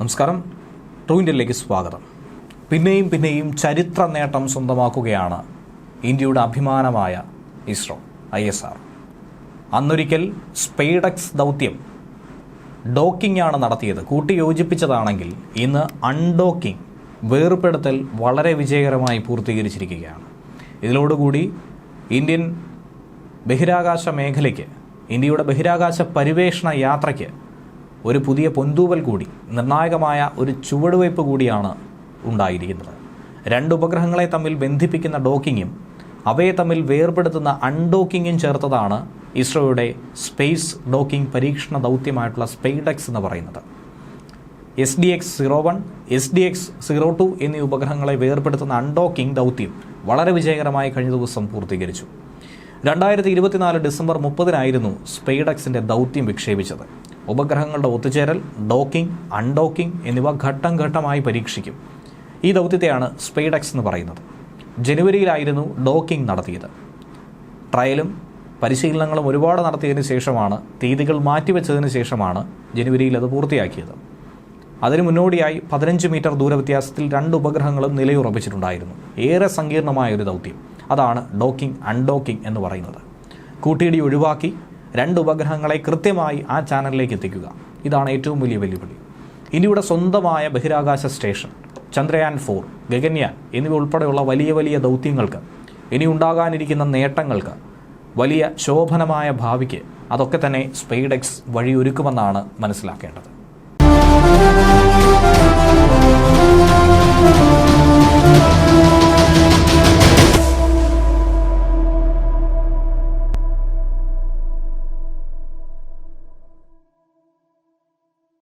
നമസ്കാരം. ട്രൂ ഇന്ത്യയിലേക്ക് സ്വാഗതം. പിന്നെയും പിന്നെയും ചരിത്ര നേട്ടം സ്വന്തമാക്കുകയാണ് ഇന്ത്യയുടെ അഭിമാനമായ ഇസ്രോ ഐ എസ് ആർ. അന്നൊരിക്കൽ സ്പെയ്ഡക്സ് ദൗത്യം ഡോക്കിംഗ് ആണ് നടത്തിയത്. കൂട്ടി യോജിപ്പിച്ചതാണെങ്കിൽ ഇന്ന് അൺഡോക്കിംഗ് വേർപെടുത്തൽ വളരെ വിജയകരമായി പൂർത്തീകരിച്ചിരിക്കുകയാണ്. ഇതിലോടുകൂടി ഇന്ത്യൻ ബഹിരാകാശ മേഖലയ്ക്ക് ഇന്ത്യയുടെ ബഹിരാകാശ പരിവേഷണ യാത്രയ്ക്ക് ഒരു പുതിയ പൊന്തൂവൽ കൂടി നിർണായകമായ ഒരു ചുവടുവയ്പ് കൂടിയാണ് ഉണ്ടായിരിക്കുന്നത്. രണ്ട് ഉപഗ്രഹങ്ങളെ തമ്മിൽ ബന്ധിപ്പിക്കുന്ന ഡോക്കിങ്ങും അവയെ തമ്മിൽ വേർപെടുത്തുന്ന അൺഡോക്കിങ്ങും ചേർത്തതാണ് ഇസ്രോയുടെ സ്പേസ് ഡോക്കിംഗ് പരീക്ഷണ ദൗത്യമായിട്ടുള്ള സ്പെയ്ഡെക്സ് എന്ന് പറയുന്നത്. S D X zero one S D X zero two എന്നീ ഉപഗ്രഹങ്ങളെ വേർപെടുത്തുന്ന അൺഡോക്കിംഗ് ദൗത്യം വളരെ വിജയകരമായി കഴിഞ്ഞ ദിവസം പൂർത്തീകരിച്ചു. രണ്ടായിരത്തി ഇരുപത്തിനാല് ഡിസംബർ മുപ്പതിനായിരുന്നു സ്പെയ്ഡെക്സിന്റെ ദൗത്യം വിക്ഷേപിച്ചത്. ഉപഗ്രഹങ്ങളുടെ ഒത്തുചേരൽ ഡോക്കിംഗ് അൺഡോക്കിംഗ് എന്നിവ ഘട്ടം ഘട്ടമായി പരീക്ഷിക്കും. ഈ ദൗത്യത്തെയാണ് സ്പെയ്ഡെക്സ് എന്ന് പറയുന്നത്. ജനുവരിയിലായിരുന്നു ഡോക്കിംഗ് നടത്തിയത്. ട്രയലും പരിശീലനങ്ങളും ഒരുപാട് നടത്തിയതിന് ശേഷമാണ് തീയതികൾ മാറ്റിവെച്ചതിന് ശേഷമാണ് ജനുവരിയിൽ അത് പൂർത്തിയാക്കിയത്. അതിനു മുന്നോടിയായി പതിനഞ്ച് മീറ്റർ ദൂരവ്യത്യാസത്തിൽ രണ്ട് ഉപഗ്രഹങ്ങളും നിലയുറപ്പിച്ചിട്ടുണ്ടായിരുന്നു. ഏറെ സങ്കീർണമായ ഒരു ദൗത്യം. അതാണ് ഡോക്കിംഗ് അൺഡോക്കിംഗ് എന്ന് പറയുന്നത്. കൂട്ടിയിടി ഒഴിവാക്കി രണ്ട് ഉപഗ്രഹങ്ങളെ കൃത്യമായി ആ ചാനലിലേക്ക് എത്തിക്കുക. ഇതാണ് ഏറ്റവും വലിയ വെല്ലുവിളി. ഇന്ത്യയുടെ സ്വന്തമായ ബഹിരാകാശ സ്റ്റേഷൻ ചന്ദ്രയാൻ ഫോർ ഗഗൻയാൻ എന്നിവ ഉൾപ്പെടെയുള്ള വലിയ വലിയ ദൗത്യങ്ങൾക്ക് ഇനി ഉണ്ടാകാനിരിക്കുന്ന നേട്ടങ്ങൾക്ക് വലിയ ശോഭനമായ ഭാവിക്ക് അതൊക്കെ തന്നെ സ്പെയ്ഡെക്സ് വഴിയൊരുക്കുമെന്നാണ് മനസ്സിലാക്കേണ്ടത്.